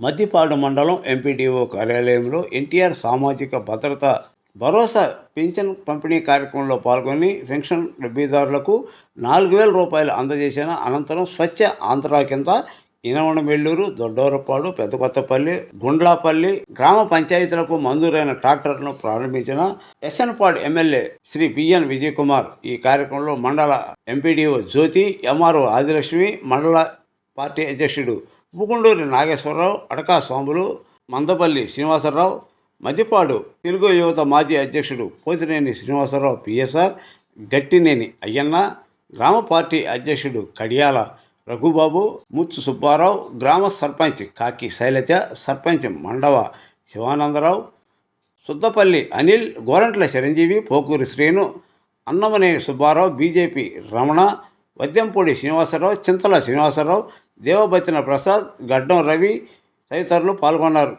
మద్దిపాడు మండలం ఎంపీడీఓ కార్యాలయంలో ఎన్టీఆర్ సామాజిక భద్రత భరోసా పింఛన్ పంపిణీ కార్యక్రమంలో పాల్గొని పెన్షన్ లబ్ధిదారులకు నాలుగు వేల రూపాయలు అందజేసిన అనంతరం స్వచ్ఛ ఆంధ్ర కింద ఇనవనమెల్లూరు దొడ్డోరపాడు పెద్దకొత్తపల్లి గుండ్లాపల్లి గ్రామ పంచాయతీలకు మంజూరైన ట్రాక్టర్ను ప్రారంభించిన ఎస్ఎన్పాడ్ MLA Shri B N Vijay Kumar ఈ కార్యక్రమంలో మండల ఎంపీడీఓ జ్యోతి ఎంఆర్ఓ ఆదిలక్ష్మి మండల పార్టీ అధ్యక్షుడు పుకుండూరి నాగేశ్వరరావు అడకా స్వాములు మందపల్లి శ్రీనివాసరావు మద్దిపాడు తెలుగు యువత మాజీ అధ్యక్షుడు పోతినేని శ్రీనివాసరావు పిఎస్ఆర్ గట్టినేని అయ్యన్న గ్రామ పార్టీ అధ్యక్షుడు కడియాల రఘుబాబు ముత్తు సుబ్బారావు గ్రామ సర్పంచ్ కాకి శైలజ సర్పంచ్ మండవ శివానందరావు సుద్దపల్లి అనిల్ గోరంట్ల చిరంజీవి పోకూరి శ్రీను అన్నమనేని సుబ్బారావు బీజేపీ రమణ వద్యంపూడి శ్రీనివాసరావు చింతల శ్రీనివాసరావు దేవబతిన ప్రసాద్ గడ్డం రవి తదితరులు పాల్గొన్నారు.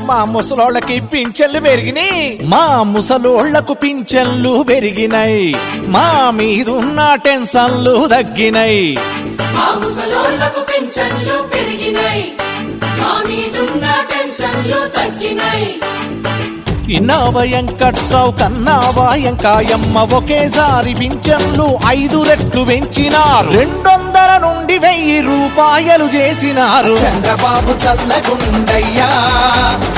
మా ముసలోళ్ళకి పింఛన్లు పెరిగినాయి. మా ముసలోళ్ళకు పింఛన్లు పెరిగినాయి. మా మీదున్న టెన్షన్లు తగ్గినాయి. మా పెరిగినాయి. మా మీదున్న టెన్షన్లు తగ్గినాయి. ఇన్నావ వెంకట్రావు కన్నావా ఎంకాయమ్మ ఒకేసారి పింఛన్లు ఐదు రెట్లు పెంచినారు. రెండొందల నుండి వెయ్యి రూపాయలు చేసినారు. చంద్రబాబు చల్లగుండయ్యా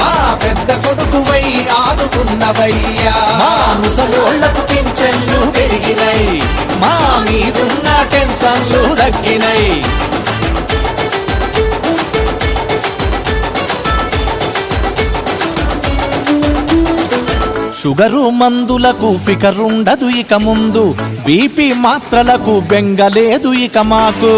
మా పెద్ద కొడుకు వై ఆదుకున్నవయ్యా. మా ముసలోళ్ళకు పింఛన్లు పెరిగినాయి మా మీదున్న టెన్షన్లు తగ్గినాయి షుగరు మందులకు ఫికరుండదు ఇక ముందు. బీపీ మాత్రలకు బెంగలేదు ఇక మాకు.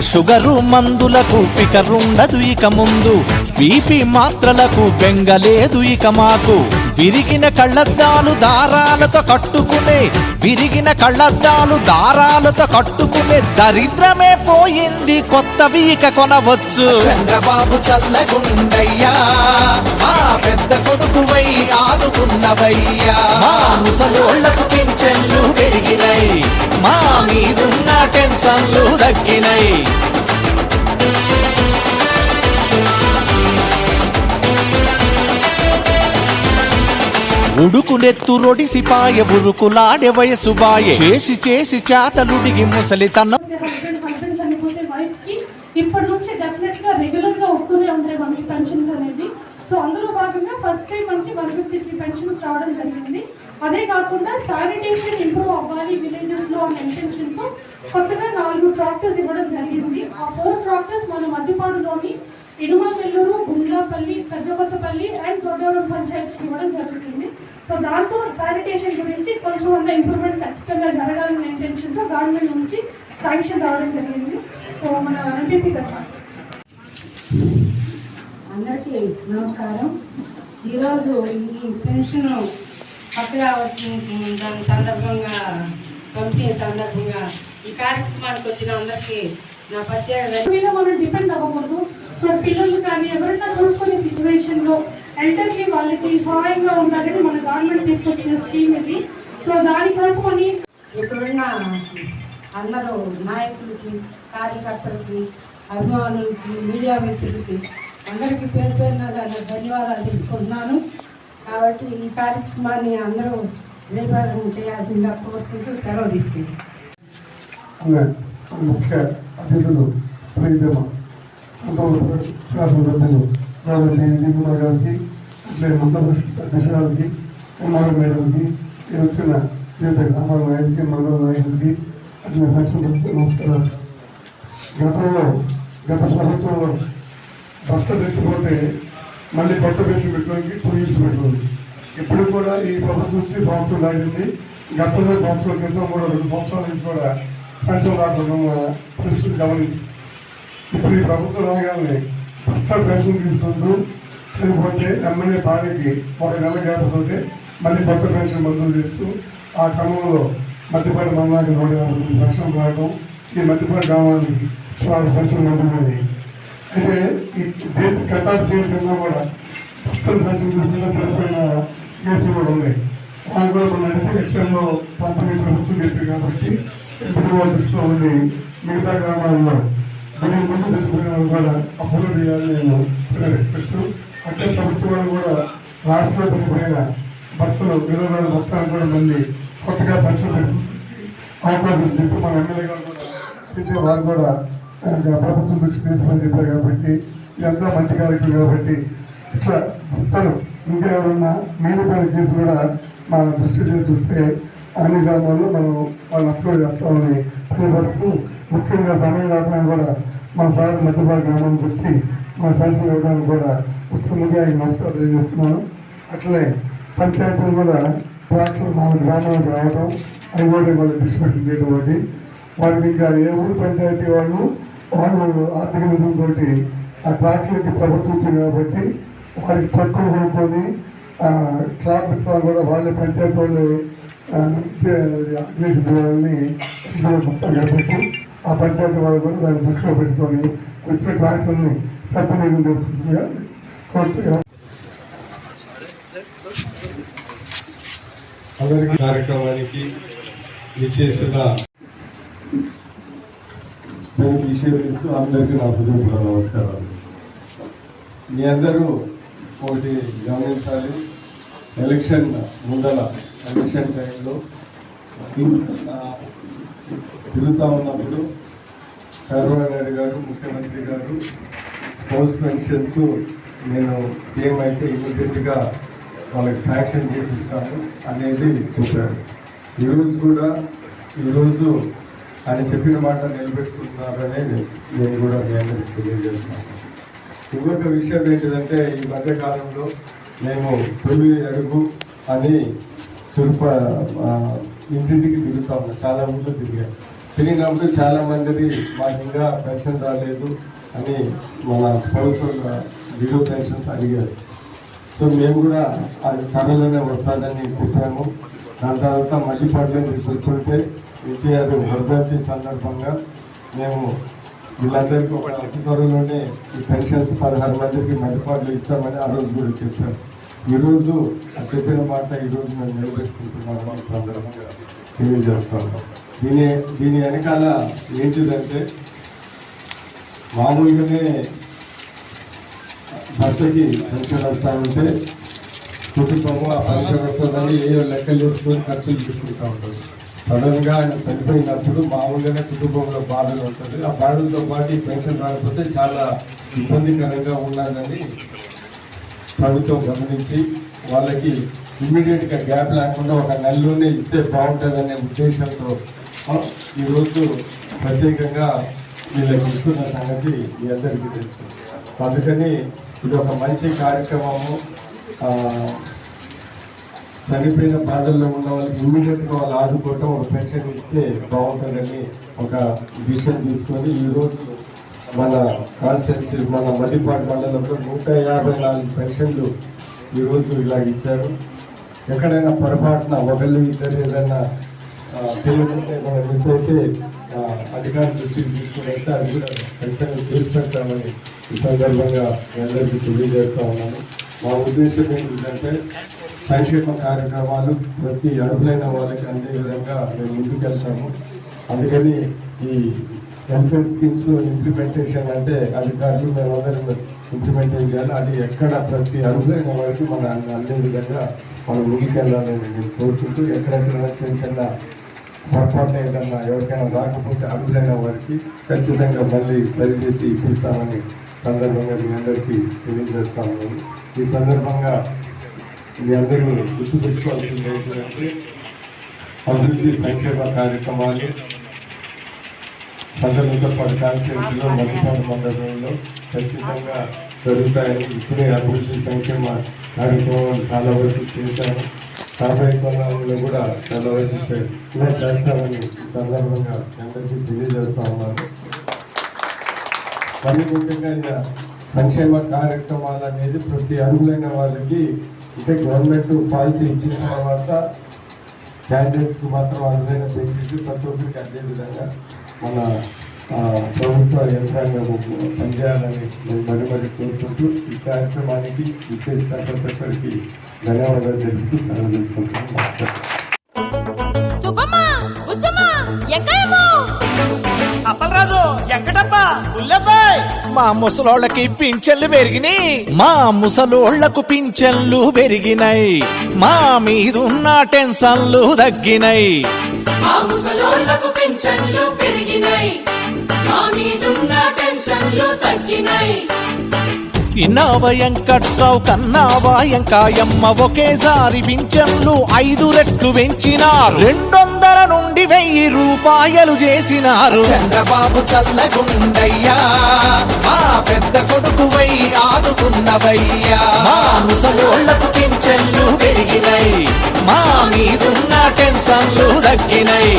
షుగరు మందులకు ఫికరుండదు ఇక ముందు. బీపీ మాత్రలకు బెంగలేదు ఇక మాకు. విరిగిన కళ్ళద్దాలు దారాలతో కట్టుకునే విరిగిన కళ్ళద్దాలు దారాలతో కట్టుకునే దరిద్రమే పోయింది కొత్తవి ఇక కొనవచ్చు. చంద్రబాబు చల్లగుండయ్యా మా పెద్ద కొడుకువై ఆదుకున్నవయ్యా. మా ముసలోళ్ళకు పింఛన్లు పెరిగినాయి మా మీదున్న టెన్షన్లు తగ్గినాయి ఉడుకునెత్తు రొడిసిపాయ ఉరుకులాడే వయసు బాయ చేసి చేసి చేతలుడిగి వైఫ్కి ఇప్పటి నుంచి డెఫినెట్గా రెగ్యులర్గా వస్తూనే ఉంటాయి మనకి పెన్షన్స్ అనేవి. సో అందులో భాగంగా ఫస్ట్ టైం మనకి వన్ ఫిఫ్టీ త్రీ పెన్షన్స్ రావడం జరిగింది. అదే కాకుండా శానిటేషన్ ఇంప్రూవ్ అవ్వాలి విలేజెస్లో అనే ఇంటెన్షన్తో కొత్తగా నాలుగు ట్రాక్టర్స్ ఇవ్వడం జరిగింది. ఆ ఫోర్ ట్రాక్టర్స్ మన మధ్యపాడులోని ఇనుమచెల్లూరు గుండ్లాపల్లి పెద్దకొత్తపల్లి అండ్ దొడ్డవరం పంచాయతీకి ఇవ్వడం జరుగుతుంది సో దాంతో శానిటేషన్ గురించి కొంచెం అంత ఇంప్రూవ్మెంట్ ఖచ్చితంగా జరగాలనే ఇంటెన్షన్తో గవర్నమెంట్ నుంచి శాంక్షన్ రావడం జరిగింది. సో మన ఎంపీపీ గారు అందరికీ నమస్కారం. ఈరోజు ఈ పెన్షన్ పక్కగా వచ్చిన దాని సందర్భంగా పంపిణీ సందర్భంగా ఈ కార్యక్రమానికి వచ్చిన అందరికీ నా ప్రత్యేక ధన్యవాదాలు. మీద మనం డిపెండ్ అవ్వకూడదు. సో పిల్లలు కానీ ఎవరైనా చూసుకునే సిచ్యువేషన్లో ఎల్డర్లీ వాళ్ళకి సహాయంగా ఉండాలని మన గవర్నమెంట్ తీసుకొచ్చిన స్కీమ్ ఇది. సో దానికోసం అని ఇక్కడున్న అందరూ నాయకులకి కార్యకర్తలకి అభిమానులకి మీడియా మిత్రులకి అందరికీ పేరు పేరున ధన్య- ధన్యవాదాలు తెలుపుకుంటున్నాను. కాబట్టి ఈ కార్యక్రమాన్ని అందరూ విజయవంతం చేయాల్సిందిగా కోరుకుంటూ సెలవు తీసుకుంటాను అనే ముఖ్య అతిథులు ప్రీతమ సంతోష శాసనసభ్యులు రాబట్టి నిపుణర్ గారికి అట్లే మంత్రిపరిషత్ అధ్యక్షురాలకి ఎంఆర్ మేడంకి వచ్చిన వివిధ గ్రామాల నాయకులకి మండల నాయకులకి అట్లే పరిశ్రమలకు నమస్కారాలు. గతంలో గత ప్రభుత్వంలో భర్త తెచ్చిపోతే మళ్ళీ భర్త వేసి పెట్టడానికి టూ ఇయర్స్ పెడుతుంది. ఇప్పుడు కూడా ఈ ప్రభుత్వం వచ్చి సంవత్సరం లాగింది గతంలో సంవత్సరం క్రితం కూడా రెండు సంవత్సరాల నుంచి కూడా పెన్షన్ రాకుండా ఉన్న గమనించి ఇప్పుడు ఈ ప్రభుత్వం రాగానే భర్త పెన్షన్ తీసుకుంటూ చనిపోతే ఎమ్మెల్యే భార్యకి ఒక నెల కాకపోతే మళ్ళీ కొత్త పెన్షన్ మంజూరు చేస్తూ ఆ క్రమంలో మధ్యపాటి మండలానికి రెండు యాభై మంది పెన్షన్ రావడం ఈ మధ్యపాటి గ్రామానికి సుమారు పెన్షన్ మంజూరు అయితే ఈ డేట్ కట్ ఆఫ్ డేట్ కన్నా కూడా భర్తలు పెన్షన్ తీసుకుంటే చనిపోయిన కేసులు కూడా ఉన్నాయి. వాళ్ళు కూడా మన అడిగితే ఎక్స్ఎంలో పంపిణీ ప్రభుత్వం చెప్పింది కాబట్టి ఎంపీడీఓ దృష్టిలో ఉండి మిగతా గ్రామాల్లో దీని ముందు వాళ్ళు కూడా అప్పులు చేయాలని నేను రిక్వెస్ట్ అట్లే ప్రభుత్వాలు కూడా రాష్ట్రంలో చనిపోయిన భక్తులు విధవరాలు భక్తులు కూడా మళ్ళీ కొత్తగా పెన్షన్ అవకాశం చెప్పి మన ఎమ్మెల్యే గారు కూడా అయితే వారు కూడా ప్రభుత్వం దృష్టి తీసుకుని చెప్పారు కాబట్టి ఇదంతా మంచి కార్యక్రమం కాబట్టి ఇట్లా భక్తులు ఇంకా ఎవరన్నా మేలుపైన కేసు కూడా మా దృష్టి చూస్తే అన్ని గ్రామాల్లో మనం వాళ్ళు అప్లోడ్ చేస్తామని తెలియపరుస్తూ ముఖ్యంగా సమయం లేకుండా కూడా మా సార్ మధ్యపాటి గ్రామానికి వచ్చి మా ఫ్రెండ్స్ ఇవ్వడానికి కూడా ఉత్తమంగా ఈ నమస్కారం తెలియజేస్తున్నాను. అట్లే పంచాయతీలు కూడా ట్రాక్టర్ మా గ్రామానికి రావడం అవి కూడా వాళ్ళు డిస్ట్రిబ్యూషన్ చేయడం ఒకటి వాళ్ళకి ఇంకా ఏ ఊరు పంచాయతీ వాళ్ళు వాళ్ళు ఆర్థిక నిధులతో ఆ ట్రాక్టర్కి ప్రభుత్వం ఇచ్చింది కాబట్టి వారికి తక్కువ కొనుక్కొని ఆ, ట్రాక్ విత్తనాలు కూడా వాళ్ళే పంచాయతీ వాళ్ళు చేయాలని కాబట్టి ఆ పంచాయతీ వాళ్ళు కూడా దాన్ని దృష్టిలో పెట్టుకొని వచ్చిన ట్రాక్టర్ని సద్వినియోగం చేసుకుంటుందిగా కోరుతూ అందరికీ కార్యక్రమానికి విచ్చేసిన బెనిఫిషియరీస్ అందరికీ నా హృదయపూర్వ నమస్కారాలు. మీ అందరూ ఒకటి గమనించాలి. ఎలక్షన్ ముందర ఎలక్షన్ టైంలో తిరుగుతూ ఉన్నప్పుడు చంద్రబాబు నాయుడు గారు ముఖ్యమంత్రి గారు స్పోర్ట్స్ పెన్షన్స్ నేను సీఎం అయితే ఇమీడియట్గా వాళ్ళకి శాంక్షన్ చేపిస్తాను అనేది చెప్పారు. ఈరోజు కూడా ఈరోజు ఆయన చెప్పిన మాట నిలబెట్టుకుంటున్నారనే నేను కూడా నేను తెలియజేస్తున్నాను తెలియజేస్తాను. ఇంకొక విషయం ఏంటిదంటే ఈ మధ్యకాలంలో మేము తొలి అడుగు అని సురప ఇంటింటికి తిరుగుతా ఉన్నాం చాలా ఊళ్ళో తిరిగాం. తిరిగినప్పుడు చాలా మందికి మాకు ఇంకా పెన్షన్ రాలేదు అని మన స్పౌస్ జీరో పెన్షన్స్ అడిగారు. సో మేము కూడా అది త్వరలోనే వస్తుందని చెప్పాము. దాని తర్వాత మళ్ళీ పడలే మీరు చూస్తుంటే ఎన్టీఆర్ వర్ధంతి సందర్భంగా మేము వీళ్ళందరికీ ఒక అతి త్వరలోనే ఈ పెన్షన్స్ పదహారు మందికి మధ్యపాట్లు ఇస్తామని ఆ రోజు కూడా చెప్పారు. ఈరోజు చెప్పిన మాట ఈరోజు మేము నిలబెట్టుకుంటున్నాము ఈ సందర్భంగా తెలియజేస్తాను. దీని దీని వెనకాల ఏంటిదంటే మామూలుగానే భర్తకి పెన్షన్ వస్తా ఉంటే కుటుంబము ఆ పెన్షన్ వస్తుందని ఏ లెక్కలు చేసుకొని ఖర్చులు తీసుకుంటా ఉంటారు. సడన్గా ఆయన చనిపోయినప్పుడు మామూలుగానే కుటుంబంలో బాధలు ఉంటుంది. ఆ బాధలతో పాటు ఈ పెన్షన్ రాకపోతే చాలా ఇబ్బందికరంగా ఉన్నదని ప్రభుత్వం గమనించి వాళ్ళకి ఇమ్మీడియట్గా గ్యాప్ లేకుండా ఒక నెలలోనే ఇస్తే బాగుంటుందనే ఉద్దేశంతో ఈరోజు ప్రత్యేకంగా వీళ్ళకి ఇస్తున్న సంగతి మీ అందరికీ తెలుసు. అందుకని ఇది ఒక మంచి కార్యక్రమము. చనిపోయిన బాధల్లో ఉన్న వాళ్ళకి ఇమ్మీడియట్గా వాళ్ళు ఆదుకోవటం ఒక పెన్షన్ ఇస్తే బాగుంటుందని ఒక డిసిషన్ తీసుకొని ఈ రోజు మన కాన్స్టిట్యున్సీ మన మధ్యపాటి మండలంలో నూట యాభై నాలుగు పెన్షన్లు ఈరోజు ఇలా ఇచ్చారు. ఎక్కడైనా పొరపాటున ఒకళ్ళు ఇద్దరు ఏదైనా తెలియకుంటే మనం మిస్ అయితే అధికారుల దృష్టికి తీసుకుని వస్తే అది కూడా పెన్షన్ చేసి పెడతామని ఈ సందర్భంగా అందరికీ తెలియజేస్తా ఉన్నాను. మా ఉద్దేశం ఏంటంటే సంక్షేమ కార్యక్రమాలు ప్రతి అర్హులైన వాళ్ళకి అందే విధంగా మేము ముందుకెళ్తాము. అందుకని ఈ వెల్ఫేర్ స్కీమ్స్ ఇంప్లిమెంటేషన్ అంటే అధికారులు మేమందరం ఇంప్లిమెంట్ చేయాలి. అది ఎక్కడ ప్రతి అనుభవం వరకు మన అందే విధంగా మనం ముందుకెళ్ళాలని నేను కోరుకుంటూ ఎక్కడెక్కడ చిన్న చిన్న పొరపాటు ఏదన్నా ఎవరికైనా రాకపోతే అర్హులైన వారికి ఖచ్చితంగా మళ్ళీ సరిచేసి ఇప్పిస్తామని సందర్భంగా మీ అందరికీ తెలియజేస్తాము. ఈ సందర్భంగా మీ అందరూ గుర్తుపెట్టుకోవాల్సింది ఏంటంటే అభివృద్ధి సంక్షేమ కార్యక్రమాలు సందర్భంతో పాటు కాన్స్టిట్యూన్సీలో మధ్యపాటు మండలంలో ఖచ్చితంగా జరుగుతాయని ఇప్పుడే అభివృద్ధి సంక్షేమ కార్యక్రమాలు చాలా వరకు చేశాను రాబోయే కాలంలో కూడా చాలా వరకు చే- ఇలా చేస్తామని సందర్భంగా అందరికీ తెలియజేస్తా ఉన్నాను. మరి ముఖ్యంగా సంక్షేమ కార్యక్రమాలు అనేది ప్రతి అర్హులైన వాళ్ళకి అంటే గవర్నమెంట్ పాలసీ ఇచ్చిన తర్వాత క్యాండిడేట్స్ మాత్రం అర్హులైన బెనిఫిట్ ప్రతి ఒక్కరికి అదే విధంగా మన ఆ, ప్రభుత్వ యంత్రాంగం పనిచేయాలని నేను మరి మరి కోరుకుంటూ ఈ కార్యక్రమానికి విశేష ప్రతి ఒక్కరికి ధన్యవాదాలు తెలుపుతూ సెలవు తీసుకుంటున్నాను పుల్లబ్బాయ్ మా ముసలోళ్ళకి పింఛన్లు పెరిగినాయి. మా ముసలోళ్ళకు పింఛన్లు పెరిగినాయి. మా మీదున్న టెన్షన్లు తగ్గినాయి. మా ముసలోళ్ళకు పింఛన్లు పెరిగినాయి మా మీదున్న టెన్షన్లు తగ్గినాయి ఇన్నావ ఎంకట్రావు కన్నావా ఎంకాయమ్మ ఒకేసారి పింఛన్లు ఐదు రెట్లు పెంచినారు. రెండొందల నుండి వెయ్యి రూపాయలు చేసినారు. చంద్రబాబు చల్లగుండయ్యా మా పెద్ద కొడుకువై ఆదుకున్నవయ్యా. మా ముసలోళ్ళకు పింఛన్లు పెరిగినాయి మా మీదున్న టెన్షన్లు తగ్గినాయి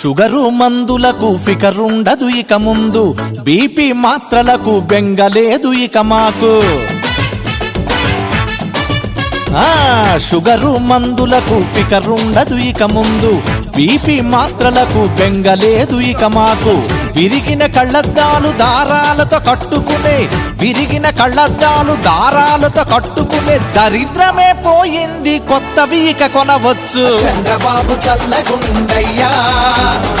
షుగరు మందులకు ఫికరుండదు ఇక ముందు. బీపీ మాత్రలకు బెంగలేదు ఇక మాకు. షుగరు మందులకు ఫికరుండదు ఇక ముందు. బీపీ మాత్రలకు బెంగలేదు ఇక మాకు. విరిగిన కళ్ళద్దాలు దారాలతో కట్టుకునే విరిగిన కళ్ళద్దాలు దారాలతో కట్టుకునే దరిద్రమే పోయింది కొత్తవి ఇక కొనవచ్చు. చంద్రబాబు చల్లగుండయ్యా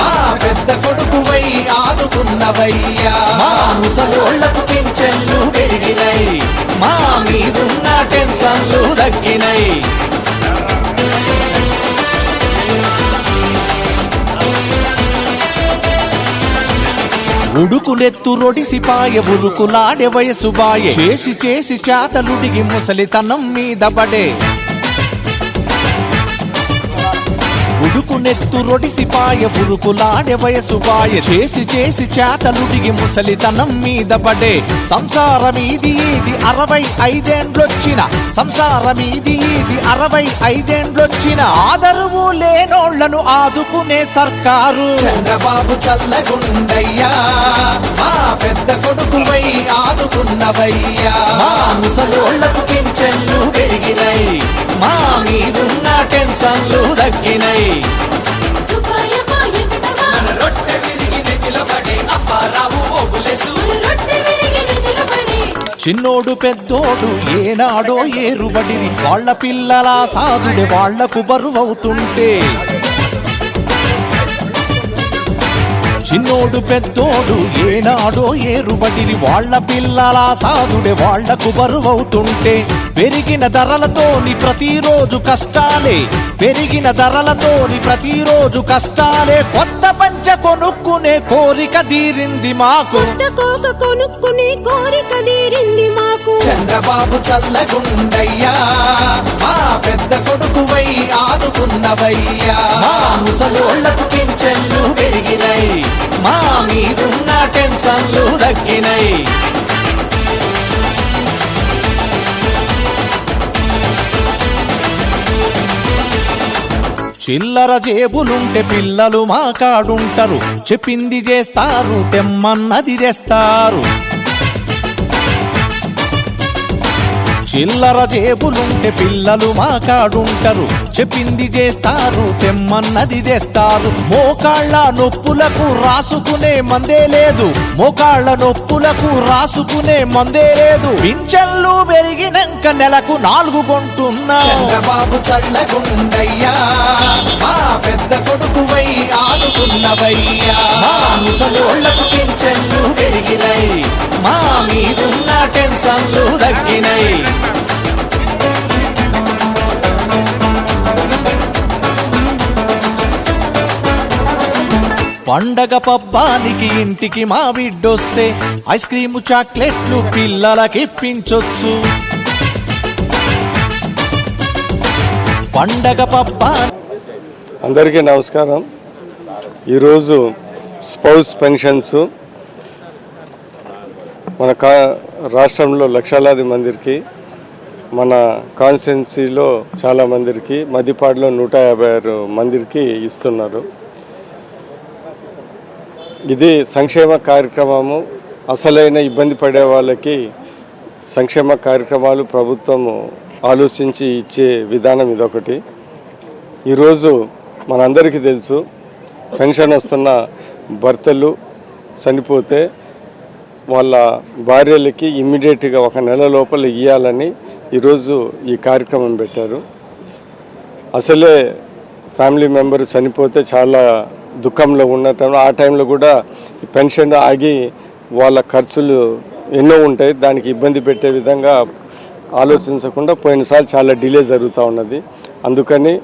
మా పెద్ద కొడుకువై ఆదుకున్నవయ్యా. మా ముసలోళ్ళకు పింఛన్లు పెరిగినాయి మా మీదున్న టెన్షన్లు తగ్గినాయి ఉడుకులెత్తు రొడిసిపాయ ఉరుకులాడే వయసు బాయ. చేసి చేసి చేతలుడిగి ముసలితనం మీద పడే. ఉడుకునెత్తు రొడిసిపాయ ఉరుకులాడే వయసు బాయ. చేసి చేసి చేతలుడిగి ముసలితనం మీద పడే. సంసారమీది ఇది అరవై ఐదేండ్లొచ్చిన. సంసారమీది ఇది అరవై ఐదేండ్లొచ్చిన. ఆదరువు లేనోళ్ళను ఆదుకునే సర్కారు. చంద్రబాబు చల్లగుండయ్యా. ఆదుకున్నవయ్యా మా ముసలోళ్ళకు పింఛన్లు పెరిగినై మా మీదున్న టెన్షన్లు తగ్గినై. చిన్నోడు పెద్దోడు ఏనాడో ఏరుబడిరి. వాళ్ళ పిల్లల సాధుడు వాళ్ళకు బరువవుతుంటే చిన్నోడు పెద్దోడు ఏనాడో ఏరుబడిరి వాళ్ళ పిల్లల సాధుడే వాళ్ళకు బరువవుతుంటే పెరిగిన ధరలతోని ప్రతిరోజు కష్టాలే పెరిగిన ధరలతోని ప్రతిరోజు కష్టాలే. కొత్త పంచ కొనుక్కునే కోరిక తీరింది మాకు. కోక కొనుక్కునే కోరిక తీరింది మాకు. చంద్రబాబు చల్లగుండయ్యా మా పెద్ద కొడుకువై ఆదుకున్నవయ్యా. మా ముసలోళ్ళకు పింఛన్లు పెరిగినాయి మా మీదున్న టెన్షన్లు తగ్గినాయి చిల్లర జేబులుంటే పిల్లలు మా కాడుంటారు చెప్పింది చేస్తారు తెమ్మన్నది తెస్తారు చిల్లర జేబులుంటే పిల్లలు మా కాడుంటారు చెప్పింది చేస్తారు తెమ్మన్నది తెస్తారు మోకాళ్ళ నొప్పులకు రాసుకునే మందే లేదు. మోకాళ్ళ నొప్పులకు రాసుకునే మందే లేదు. పింఛన్లు పెరిగినాక నెలకు నాలుగు కొంటున్నా. చంద్రబాబు చల్లగుండయ్యా మా పెద్ద కొడుకువై ఆదుకున్నవయ్యా. ముసలోళ్ళకు పింఛన్లు పెరిగినాయి మా మీదున్న టెన్షన్లు తగ్గినాయి పండగ పబ్బానికి ఇంటికి మా బిడ్డొస్తే ఐస్ క్రీము చాక్లెట్లు పిల్లలకి ఇప్పించొచ్చు పండగ పబ్బా అందరికీ నమస్కారం. ఈరోజు స్పౌస్ పెన్షన్స్ మన కా రాష్ట్రంలో లక్షలాది మందికి మన కాన్స్టిట్యున్సీలో చాలా మందికి మదిపాడులో నూట యాభై ఆరు మందికి ఇస్తున్నారు. ఇది సంక్షేమ కార్యక్రమము. అసలైన ఇబ్బంది పడే వాళ్ళకి సంక్షేమ కార్యక్రమాలు ప్రభుత్వము ఆలోచించి ఇచ్చే విధానం ఇదొకటి. ఈరోజు మనందరికీ తెలుసు పెన్షన్ వస్తున్న భర్తలు చనిపోతే వాళ్ళ భార్యలకి ఇమ్మీడియట్గా ఒక నెల లోపల ఇవ్వాలని ఈరోజు ఈ కార్యక్రమం పెట్టారు. అసలే ఫ్యామిలీ మెంబర్ చనిపోతే చాలా దుఃఖంలో ఉన్న టైంలో ఆ టైంలో కూడా పెన్షన్ ఆగి వాళ్ళ ఖర్చులు ఎన్నో ఉంటాయి. దానికి ఇబ్బంది పెట్టే విధంగా ఆలోచించకుండా పోయినసారి చాలా డిలే జరుగుతూ ఉన్నది. అందుకని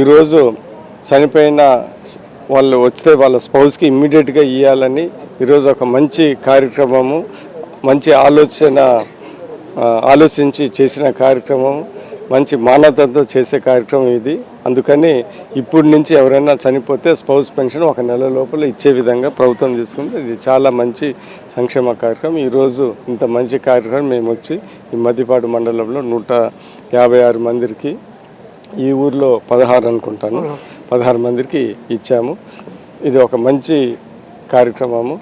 ఈరోజు చనిపోయిన వాళ్ళు వస్తే వాళ్ళ స్పౌస్కి ఇమ్మీడియట్గా ఇవ్వాలని ఈరోజు ఒక మంచి కార్యక్రమము మంచి ఆలోచన ఆలోచించి చేసిన కార్యక్రమం మంచి మానవతతో చేసే కార్యక్రమం ఇది. అందుకని ఇప్పటి నుంచి ఎవరైనా చనిపోతే స్పౌస్ పెన్షన్ ఒక నెల లోపల ఇచ్చే విధంగా ప్రభుత్వం తీసుకుంటే ఇది చాలా మంచి సంక్షేమ కార్యక్రమం. ఈరోజు ఇంత మంచి కార్యక్రమం మేము వచ్చి ఈ మద్దిపాడు మండలంలో నూట యాభై ఆరు మందికి ఈ ఊర్లో పదహారు అనుకుంటాను. పదహారు మందికి ఇచ్చాము. ఇది ఒక మంచి కార్యక్రమము.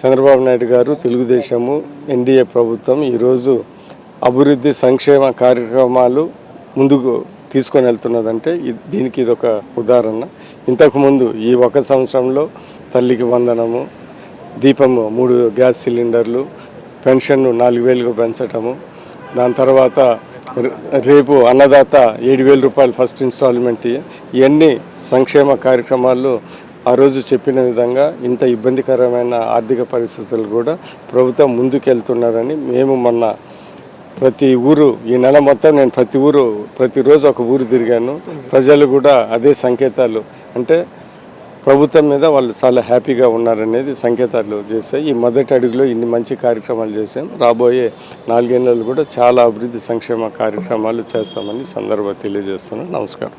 చంద్రబాబు నాయుడు గారు తెలుగుదేశము ఎన్డీఏ ప్రభుత్వం ఈరోజు అభివృద్ధి సంక్షేమ కార్యక్రమాలు ముందుకు తీసుకొని వెళ్తున్నదంటే దీనికి ఇది ఒక ఉదాహరణ ఇంతకుముందు ఈ ఒక సంవత్సరంలో తల్లికి వందనము దీపము మూడు గ్యాస్ సిలిండర్లు పెన్షన్ నాలుగు వేలుగా పెంచటము దాని తర్వాత రే- రేపు అన్నదాత ఏడు వేల రూపాయలు ఫస్ట్ ఇన్స్టాల్మెంట్ ఇవన్నీ సంక్షేమ కార్యక్రమాలు ఆ రోజు చెప్పిన విధంగా ఇంత ఇబ్బందికరమైన ఆర్థిక పరిస్థితులు కూడా ప్రభుత్వం ముందుకెళ్తున్నారని మేము మొన్న ప్రతి ఊరు ఈ నెల మొత్తం నేను ప్రతి ఊరు ప్రతిరోజు ఒక ఊరు తిరిగాను. ప్రజలు కూడా అదే సంకేతాలు. అంటే ప్రభుత్వం మీద వాళ్ళు చాలా హ్యాపీగా ఉన్నారనేది సంకేతాలు చేస్తాయి ఈ మొదటి అడుగులో ఇన్ని మంచి కార్యక్రమాలు చేసాం రాబోయే నాలుగేళ్ళు కూడా చాలా అభివృద్ధి సంక్షేమ కార్యక్రమాలు చేస్తామని సందర్భ తెలియజేస్తున్నాను. నమస్కారం.